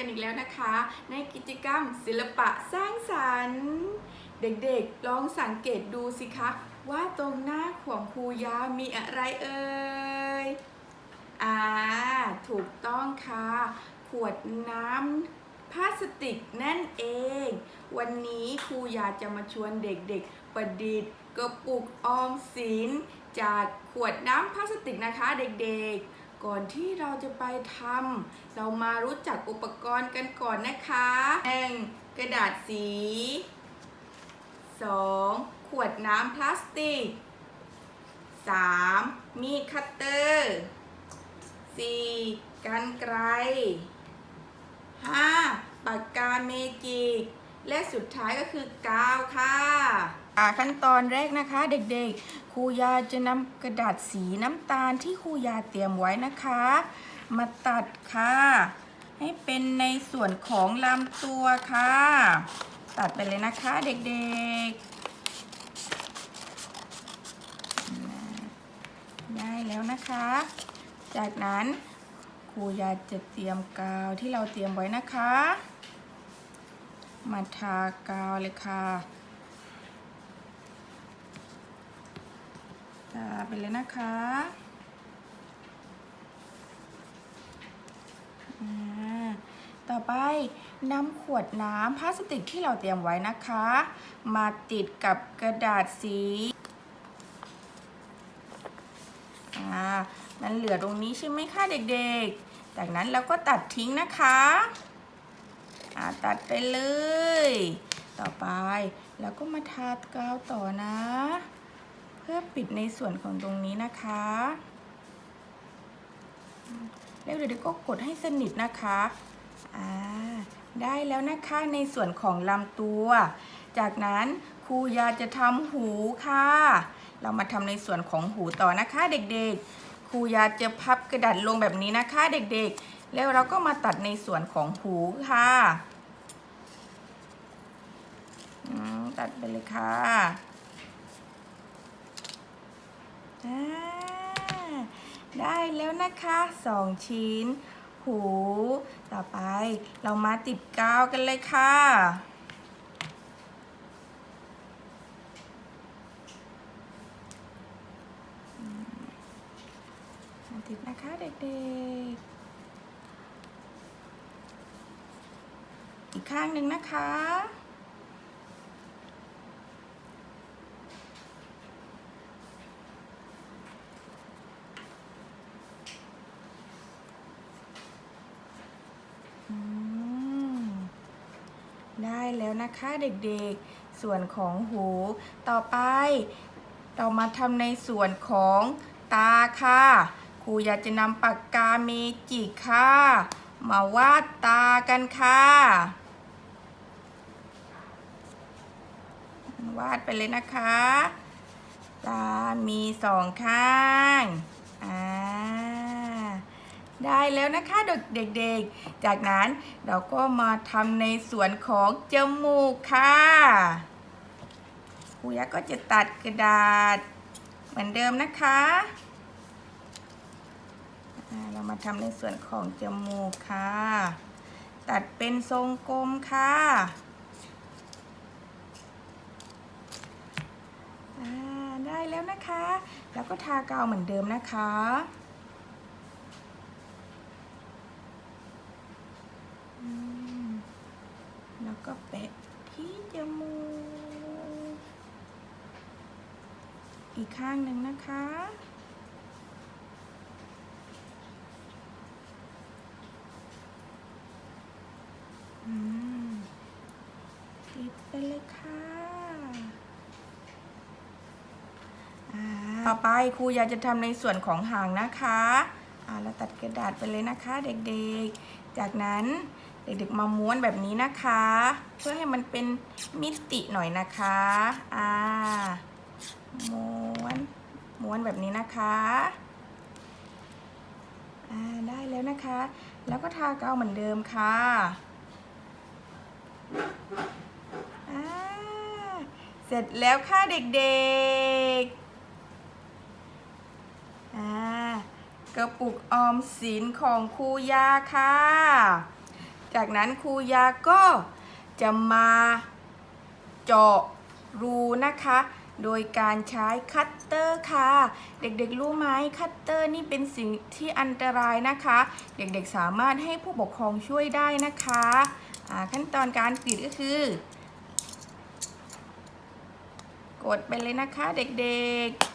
กันอีกแล้วนะคะ ในกิจกรรมศิลปะสร้างสรรค์ เด็กๆลองสังเกตดูสิคะว่าตรงหน้าของครูยามีอะไรเอ่ยอ่าถูกต้องค่ะ ขวดน้ำพลาสติกนั่นเอง วันนี้ครูอยากจะมาชวนเด็กๆ ประดิษฐ์กระปุกออมสิน จากขวดน้ำพลาสติกนะคะเด็กๆ ก่อนที่เราจะไปทำเรามารู้จักอุปกรณ์กันก่อนนะคะหนึ่งกระดาษสี 2. ขวดน้ำพลาสติก 3. มีดคัตเตอร์ 4. กันไกร 5. ปากกาเมจิก และสุดท้ายก็คือกาวค่ะขั้นตอนแรกนะคะเด็กๆ ครูยาจะนำกระดาษสีน้ำตาลที่ครูยาเตรียมไว้นะคะ มาตัดค่ะ ให้เป็นในส่วนของลำตัวค่ะ ตัดไปเลยนะคะเด็กๆ ได้แล้วนะคะ จากนั้นครูยาจะเตรียมกาวที่เราเตรียมไว้นะคะ มาทากาวเลยค่ะทาไปเลยนะคะต่อไปนำขวดน้ำพลาสติกที่เราเตรียมไว้นะคะ มาติดกับกระดาษสีอ่ามันเหลือตรงนี้ใช่ไหมคะเด็กๆ จากนั้นเราก็ตัดทิ้งนะคะ อ่าตัดไปเลย ต่อไปเราก็มาทากาวต่อนะ เพื่อปิดในส่วนของตรงนี้นะคะ แล้วเดี๋ยวก็กดให้สนิทนะคะอ่าได้แล้วนะคะในส่วนของลำตัว จากนั้นครูยาจะทำหูค่ะ เรามาทำในส่วนของหูต่อนะคะเด็กๆครูยาจะพับกระดาษลงแบบนี้นะคะ เด็กๆ แล้วเราก็มาตัดในส่วนของหูค่ะตัดไปเลยค่ะได้แล้วนะคะสองชิ้น หู ต่อไปเรามาติดกาวกันเลยค่ะติดนะคะเด็กๆ อีกข้างหนึ่งนะคะอืมได้แล้วนะคะเด็กๆ ส่วนของหู ต่อไป เรามาทำในส่วนของตาค่ะครูอยากจะนำปากกาเมจิกค่ะ มาวาดตากันค่ะ วาดไปเลยนะคะตามีสองข้างอ่าได้แล้วนะคะเด็กๆ จากนั้นเราก็มาทำในส่วนของจมูกค่ะครูยักษ์ก็จะตัดกระดาษ เหมือนเดิมนะคะเรามาทำในส่วนของจมูกค่ะ ตัดเป็นทรงกลมค่ะอ่า ได้แล้วนะคะ แล้วก็ทากาวเหมือนเดิมนะคะ แล้วก็แปะที่จมูก อีกข้างหนึ่งนะคะ อืมติดไปเลยค่ะอ่า ต่อไปครูอยากจะทำในส่วนของหางนะคะอ่าเราตัดกระดาษไปเลยนะคะ เด็กๆ จากนั้นเด็กๆมาม้วนแบบนี้นะคะ เพื่อให้มันเป็นมิติหน่อยนะคะอ่าม้วนม้วนแบบนี้นะคะอ่าได้แล้วนะคะ แล้วก็ทากาวเหมือนเดิมค่ะอ่าเสร็จแล้วค่ะเด็กๆ อ่ากระปุกออมสินของครูยาค่ะ จากนั้นครูยาก็จะมาเจาะรูนะคะ โดยการใช้คัตเตอร์ค่ะ เด็กๆรู้ไหมคัตเตอร์นี่เป็นสิ่งที่อันตรายนะคะ เด็กๆสามารถให้ผู้ปกครองช่วยได้นะคะขั้นตอนการกรีดก็คือ กดไปเลยนะคะเด็กๆ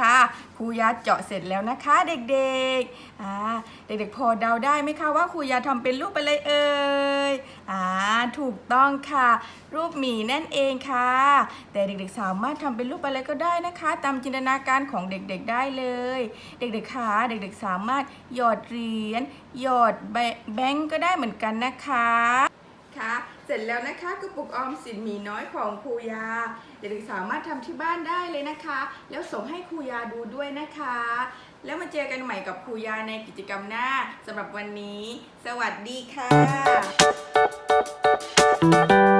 ค่ะครูยาเจาะเสร็จแล้วนะคะเด็กๆอ่าเด็กๆพอเดาได้ไหมคะว่าครูยาทำเป็นรูปอะไรเอ่ยอ่าถูกต้องค่ะ รูปหมีนั่นเองค่ะ แต่เด็กๆสามารถทำเป็นรูปอะไรก็ได้นะคะ ตามจินตนาการของเด็กๆได้เลย เด็กๆค่ะเด็กๆสามารถหยอดเหรียญหยอดแบแบงก์ก็ได้เหมือนกันนะคะค่ะ เสร็จแล้วนะคะกระปุกออมสินมีน้อยของครูยาเด็กสามารถทำที่บ้านได้เลยนะคะ แล้วส่งให้ครูยาดูด้วยนะคะ แล้วมาเจอกันใหม่กับครูยาในกิจกรรมหน้าสำหรับวันนี้ สวัสดีค่ะ